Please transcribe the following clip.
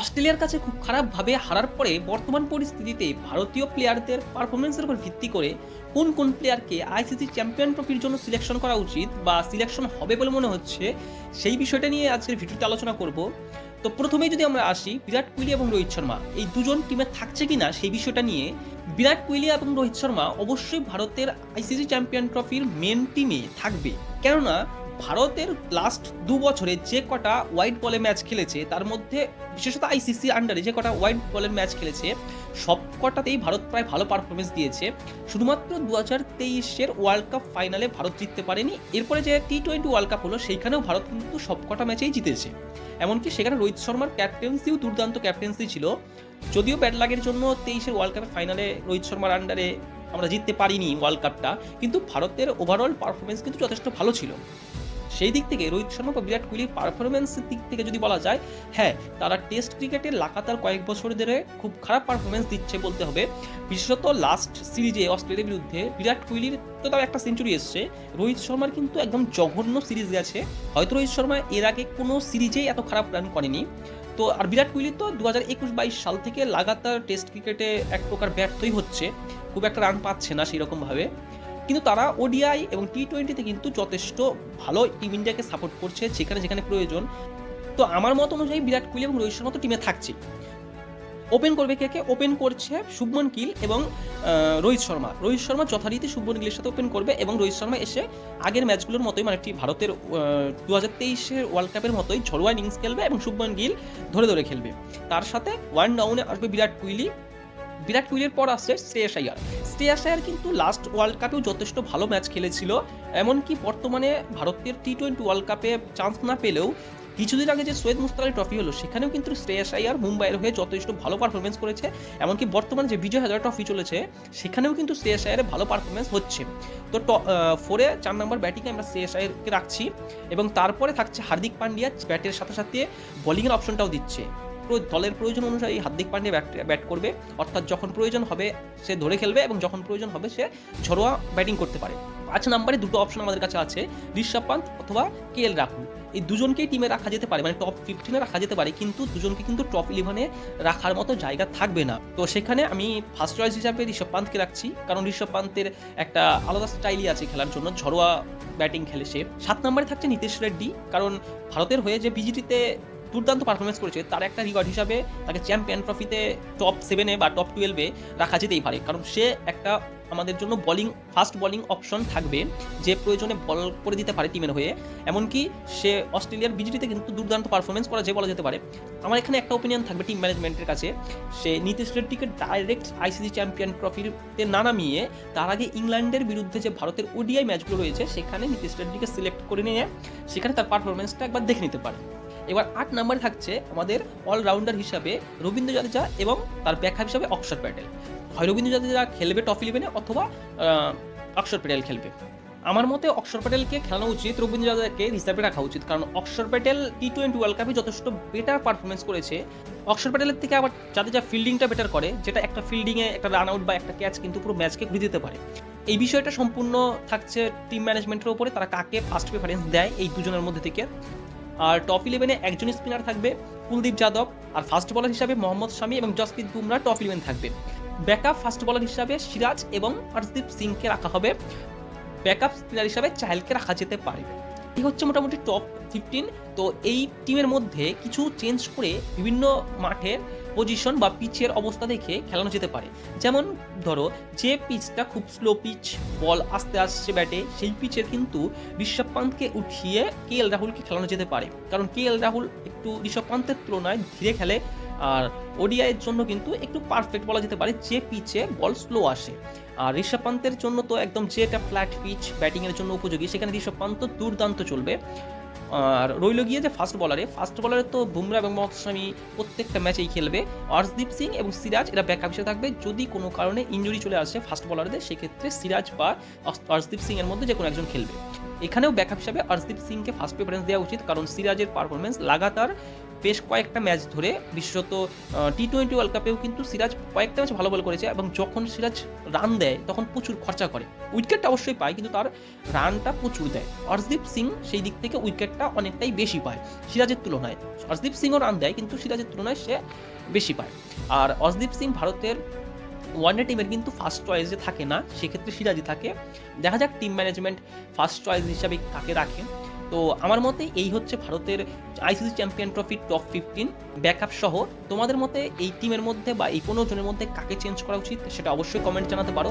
অস্ট্রেলিয়ার কাছে খুব খারাপভাবে হারার পরে বর্তমান পরিস্থিতিতে ভারতীয় প্লেয়ারদের পারফরমেন্সের উপর ভিত্তি করে কোন কোন প্লেয়ারকে আইসিসি চ্যাম্পিয়ন ট্রফির জন্য সিলেকশন করা উচিত বা সিলেকশন হবে বলে মনে হচ্ছে, সেই বিষয়টা নিয়ে আজকের ভিডিওতে আলোচনা করব। তো প্রথমেই যদি আমরা আসি, বিরাট কোহলি এবং রোহিত শর্মা, এই দুজন টিমে থাকছে কিনা সেই বিষয়টা নিয়ে বিরাট কোহলি এবং রোহিত শর্মা অবশ্যই ভারতের আইসিসি চ্যাম্পিয়ন ট্রফির মেন টিমে থাকবে। কেননা ভারতের লাস্ট দু বছরে যে কটা হোয়াইট বলে ম্যাচ খেলেছে, তার মধ্যে বিশেষত আইসিসি আন্ডারে যে কটা হোয়াইট বলের ম্যাচ খেলেছে, সব কটাতেই ভারত প্রায় ভালো পারফরমেন্স দিয়েছে। শুধুমাত্র দু হাজার তেইশের ওয়ার্ল্ড কাপ ফাইনালে ভারত জিততে পারেনি, এরপরে যে টি টোয়েন্টি ওয়ার্ল্ড কাপ হলো, সেইখানেও ভারত কিন্তু সব কটা ম্যাচেই জিতেছে। এমনকি সেখানে রোহিত শর্মার ক্যাপ্টেন্সিও দুর্দান্ত ক্যাপ্টেন্সি ছিল। যদিও ব্যাড লাগের জন্য তেইশের ওয়ার্ল্ড কাপের ফাইনালে রোহিত শর্মার আন্ডারে আমরা জিততে পারিনি ওয়ার্ল্ড কাপটা কিন্তু ভারতের ওভারঅল পারফরমেন্স কিন্তু যথেষ্ট ভালো ছিল। সেই দিক থেকে রোহিত শর্মা বা বিরাট কোহলির পারফরমেন্সের দিক থেকে যদি বলা যায় হ্যাঁ তারা টেস্ট ক্রিকেটে লাগাতার কয়েক বছর ধরে খুব খারাপ পারফরমেন্স দিচ্ছে বলতে হবে। বিশেষত লাস্ট সিরিজে অস্ট্রেলিয়ার বিরুদ্ধে বিরাট কোহলির তো তার একটা সেঞ্চুরি এসছে। রোহিত শর্মার কিন্তু একদম জঘন্য সিরিজ গেছে। হয়তো রোহিত শর্মা এর আগে কোনো সিরিজেই এত খারাপ রান করেনি। তো আর বিরাট কোহলি তো দু হাজার একুশ বাইশ সাল থেকে লাগাতার টেস্ট ক্রিকেটে এক প্রকার ব্যর্থই হচ্ছে। খুব একটা রান পাচ্ছে না সেই রকমভাবে কিন্তু তারা ওডিআই এবং টি টোয়েন্টিতে কিন্তু যথেষ্ট ভালো টিম ইন্ডিয়াকে সাপোর্ট করছে যেখানে যেখানে প্রয়োজন। তো আমার মত অনুযায়ী বিরাট কোহলি এবং রোহিত শর্মা তো টিমে থাকছে। ওপেন করবে কে কে? ওপেন করছে শুভমন গিল এবং রোহিত শর্মা। রোহিত শর্মা যথারীতি শুভমন গিলের সাথে ওপেন করবে এবং রোহিত শর্মা এসে আগের ম্যাচগুলোর মতোই মানে একটি ভারতের দু হাজার তেইশের ওয়ার্ল্ড কাপের মতোই ঝড়োয়া ইনিংস খেলবে এবং শুভমন গিল ধরে ধরে খেলবে। তার সাথে ওয়ান ডাউনে আসবে বিরাট কোহলি। বিরাট কোহলির পর আসছে শ্রেয়াস আয়ার শ্রেয়াস আয়ার কিন্তু লাস্ট ওয়ার্ল্ড কাপেও যথেষ্ট ভালো ম্যাচ খেলেছিল। এমনকি বর্তমানে ভারতের টি টোয়েন্টি ওয়ার্ল্ড কাপে চান্স না পেলেও কিছুদিন আগে যে সৈয়দ মুস্তাক আলী ট্রফি হলো, সেখানেও কিন্তু শ্রেয়াস আয়ার মুম্বাইয়ের হয়ে যথেষ্ট ভালো পারফরমেন্স করেছে। এমনকি বর্তমানে যে বিজয় হাজার ট্রফি চলেছে, সেখানেও কিন্তু শ্রেয়াস আয়ারের ভালো পারফরমেন্স হচ্ছে। তো ফোরে চার নম্বর ব্যাটিংয়ে আমরা শ্রেয়াস আয়ারকে রাখছি এবং তারপরে থাকছে হার্দিক পান্ডিয়া ব্যাটের সাথে সাথে বোলিংয়ের অপশনটাও দিচ্ছে। দলের প্রয়োজন অনুযায়ী হার্দিক পান্ডে ব্যাট ব্যাট করবে। অর্থাৎ যখন প্রয়োজন হবে, সে ধরে খেলবে এবং যখন প্রয়োজন হবে, সে ঝরোয়া ব্যাটিং করতে পারে। পাঁচ নাম্বারে দুটো অপশন আমাদের কাছে আছে, ঋষভ পান্ত অথবা কে এল রাহুল। এই দুজনকেই টিমে রাখা যেতে পারে মানে টপ ফিফটিনে রাখা যেতে পারে, কিন্তু দুজনকে কিন্তু টপ ইলেভেনে রাখার মতো জায়গা থাকবে না। তো সেখানে আমি ফার্স্ট চয়েস হিসাবে ঋষভ পান্তকে রাখছি, কারণ ঋষভ পান্তের একটা আলাদা স্টাইলই আছে খেলার জন্য ঝরোয়া ব্যাটিং খেলে সে। সাত নম্বরে থাকছে নীতিশ রেড্ডি, কারণ ভারতের হয়ে যে বিজিটিতে দুর্দান্ত পারফরমেন্স করেছে। তার একটা রিকর্ড হিসাবে তাকে চ্যাম্পিয়ন ট্রফিতে টপ সেভেনে বা টপ টুয়েলভে রাখা যেতেই পারে। কারণ সে একটা আমাদের জন্য বলিং ফাস্ট বলিং অপশন থাকবে যে প্রয়োজনে বল করে দিতে পারে টিমের হয়ে। এমনকি সে অস্ট্রেলিয়ার বিজিটিতে কিন্তু দুর্দান্ত পারফরমেন্স করা যে বলা যেতে পারে। আমার এখানে একটা ওপিনিয়ন থাকবে টিম ম্যানেজমেন্টের কাছে। সে নীতিশ রেড্ডিকে ডাইরেক্ট আইসিসি চ্যাম্পিয়ন ট্রফিতে না নামিয়ে তার আগে ইংল্যান্ডের বিরুদ্ধে যে ভারতের ওডিআই ম্যাচগুলো রয়েছে, সেখানে নীতিশ রেড্ডিকে সিলেক্ট করে নিয়ে সেখানে তার পারফরমেন্সটা একবার দেখে নিতে পারে। এবার আট নম্বরে থাকছে আমাদের অলরাউন্ডার হিসাবে রবীন্দ্র জাদেজা এবং তার ব্যাখ্যা হিসাবে অক্ষর প্যাটেল। হয় রবীন্দ্র জাদেজা খেলবে টপ ইলেভেনে অথবা অক্ষর প্যাটেল খেলবে। আমার মতে অক্ষর প্যাটেলকে খেলানো উচিত, রবীন্দ্র জাদেজাকে হিসাবে রাখা উচিত। কারণ অক্ষর প্যাটেল টি টোয়েন্টি ওয়ার্ল্ড কাপে যথেষ্ট বেটার পারফরমেন্স করেছে। অক্ষর প্যাটেলের থেকে আবার জাদেজা ফিল্ডিংটা বেটার করে, যেটা একটা ফিল্ডিংয়ে একটা রান আউট বা একটা ক্যাচ কিন্তু পুরো ম্যাচকে ঘুরে দিতে পারে। এই বিষয়টা সম্পূর্ণ থাকছে টিম ম্যানেজমেন্টের উপরে, তারা কাকে ফার্স্ট প্রেফারেন্স দেয় এই দুজনের মধ্যে থেকে। আর টপ ইলেভেনে একজন স্পিনার থাকবে, কুলদীপ যাদব, আর ফাস্ট বলার হিসাবে মোহাম্মদ শামী এবং জসপ্রীত বুমরা টপ ইলেভেন থাকবে। ব্যাকআপ ফাস্ট বলার হিসাবে সিরাজ এবং হরদীপ সিংকে রাখা হবে। ব্যাকআপ স্পিনার হিসাবে চাহেলকে রাখা যেতে পারে। এই হচ্ছে মোটামুটি টপ ফিফটিন তো এই টিমের মধ্যে কিছু চেঞ্জ করে বিভিন্ন মাঠের পজিশন বা পিচের অবস্থা দেখে খেলানো যেতে পারে। যেমন ধরো, যে পিচটা খুব স্লো পিচ বল আস্তে আসছে ব্যাটে, সেই পিচের কিন্তু ঋষভ পান্তকে উঠিয়ে কে এল রাহুলকে খেলানো যেতে পারে। কারণ কে এল রাহুল একটু ঋষভ পান্তের তুলনায় ধীরে খেলে, আর ওডিআইয়ের জন্য কিন্তু একটু পারফেক্ট বলা যেতে পারে যে পিচে বল স্লো আসে। আর ঋষভ পান্তের জন্য তো একদম যেটা ফ্ল্যাট পিচ ব্যাটিংয়ের জন্য উপযোগী, সেখানে ঋষভ পান্ত দুর্দান্ত চলবে। আর রইল গিয়ে যে ফার্স্ট বলারে ফার্স্ট বলারে তো বুমরা এবং মোহাম্মদ শামি প্রত্যেকটা ম্যাচেই খেলবে। অর্শদীপ সিং এবং সিরাজ এরা ব্যাকআপ হিসেবে থাকবে। যদি কোনো কারণে ইঞ্জুরি চলে আসে ফার্স্ট বলারদের সেক্ষেত্রে সিরাজ বা অর্শদীপ সিং এর মধ্যে যে কোনো একজন খেলবে। এখানেও ব্যাকআপ হিসাবে অর্শদীপ সিংকে ফার্স্ট প্রেফারেন্স দেওয়া উচিত, কারণ সিরাজের পারফরমেন্স লাগাতার বেশ কয়েকটা ম্যাচ ধরে, বিশেষত টি টোয়েন্টি ওয়ার্ল্ড কাপেও কিন্তু সিরাজ কয়েকটা ম্যাচ ভালো বল করেছে এবং যখন সিরাজ রান দেয় তখন প্রচুর খরচা করে। উইকেটটা অবশ্যই পায়, কিন্তু তার রানটা প্রচুর দেয়। অর্শদীপ সিং সেই দিক থেকে উইকেটটা অনেকটাই বেশি পায়, সিরাজের তুলনায়। অর্শদীপ সিংও রান দেয়, কিন্তু সিরাজের তুলনায় সে বেশি পায়। আর অর্শদীপ সিং ভারতের ওয়ানডে টিমের কিন্তু ফার্স্ট চয়েসে থাকে না, সেক্ষেত্রে সিরাজই থাকে। দেখা যাক টিম ম্যানেজমেন্ট ফার্স্ট চয়েস হিসাবে কাকে রাখে। তো আমার মতে এই হচ্ছে ভারতের আইসিসি চ্যাম্পিয়ন ট্রফির টপ ফিফটিন ব্যাকআপ সহ তোমাদের মতে এই টিমের মধ্যে বা এই পনেরো জনের মধ্যে কাকে চেঞ্জ করা উচিত সেটা অবশ্যই কমেন্ট জানাতে পারো।